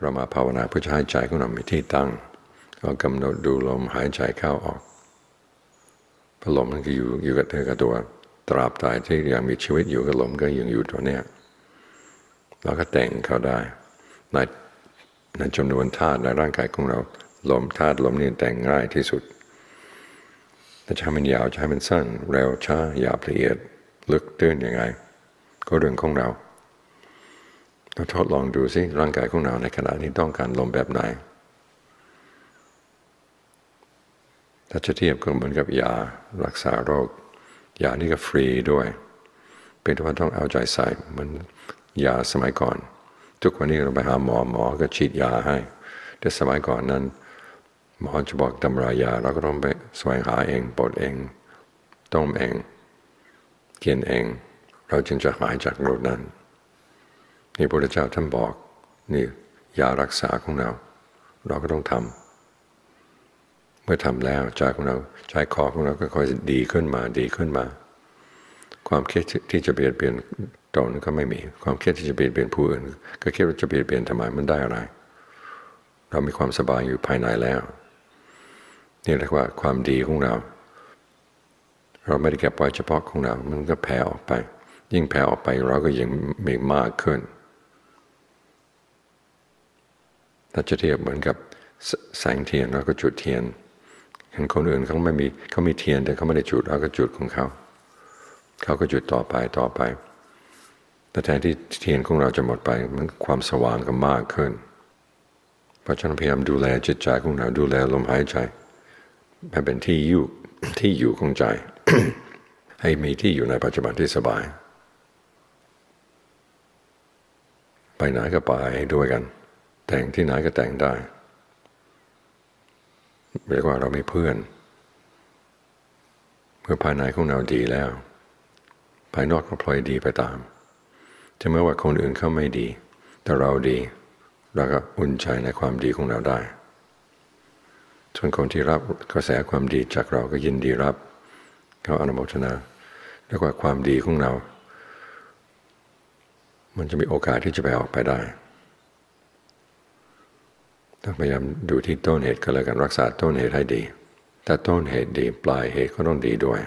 เรามาภาวนาเพื่อจะให้ใจของเรามีที่ตั้ง ก็กำหนดดูลมหายใจเข้าออกพอลมมันก็อยู่อยู่กับเธอกับตัว ตราบใดที่ยังมีชีวิตอยู่กับลมก็ยังอยู่ตัวเนี้ยเราก็แต่งเขาได้ในในจำนวนธาตุในร่างกายของเรา ลมธาตุลมนี่แต่งง่ายที่สุดแต่จะให้มันยาวจะให้มันสั้นเร็วช้าหยาบละเอียด ลึกตื้นยังไง ก็เรื่องของเรา เราทดลองดูสิร่างกายของเราในขณะนี้ต้องการลมแบบไหน ถ้าจะเทียบก็เหมือนกับยารักษาโรค ยานี่ก็ฟรีด้วย เป็นแต่ว่าต้องเอาใจใส่เหมือนยาสมัยก่อน ทุกวันนี้เราไปหาหมอหมอก็ฉีดยาให้ แต่สมัยก่อนนั้น หมอจะบอกตำรายาเราก็ต้องไปแสวงหาเองปดเองต้มเองเกินเอง เราจึงจะหายจากโรคนั้น นี่พระพุทธเจ้าท่านบอกนี่ยารักษาของเรา เราก็ต้องทำเมื่อทำแล้วใจของเราใจคอของเราก็ค่อยดีขึ้นมาดีขึ้นมา ความคิดที่จะเปลี่ยนเปลี่ยนตนก็ไม่มี ความคิดที่จะเปลี่ยนเปลี่ยนผู้อื่นก็คิดว่าจะเปลี่ยนเปลี่ยนทำไมมันได้อะไร เรามีความสบายอยู่ภายในแล้ว นี่เรียกว่าความดีของเรา เราไม่ได้เก็บไว้เฉพาะของเรา มันก็แผ่ออกไป ยิ่งแผ่ออกไปเราก็ยิ่งมีมากขึ้น ถ้าจะเทียบเหมือนกับแสงเทียนเราก็จุดเทียนเห็นคนอื่นเขาไม่มีเขามีเทียนแต่เขาไม่ได้จุดเราก็จุดของเขา เขาก็จุดต่อไปต่อไป แต่แทนที่เทียนของเราจะหมดไปมันความสว่างก็มากขึ้น เพราะฉะนั้นพยายามดูแลจิตใจของเราดูแลลมหายใจให้เป็นที่อยู่ที่อยู่ของใจ ให้มีที่อยู่ในปัจจุบันที่สบาย ไปไหนก็ไปด้วยกัน แต่งที่ไหนก็แต่งได้เรียกว่าเราไม่เพื่อน เมื่อภายในของเราดีแล้ว ภายนอกก็พลอยดีไปตามถึงแม้ว่าคนอื่นเขาไม่ดี แต่เราดีเราก็อุ่นใจในความดีของเราได้ส่วนคนที่รับกระแสความดีจากเราก็ยินดีรับเขาอนุโมทนาเรียกว่าความดีของเรา มันจะมีโอกาสที่จะไปออกไปได้ ต้องพยายามดูที่ต้นเหตุก็แล้วกันรักษาต้นเหตุให้ดี ถ้าต้นเหตุดีปลายเหตุก็ต้องดีด้วย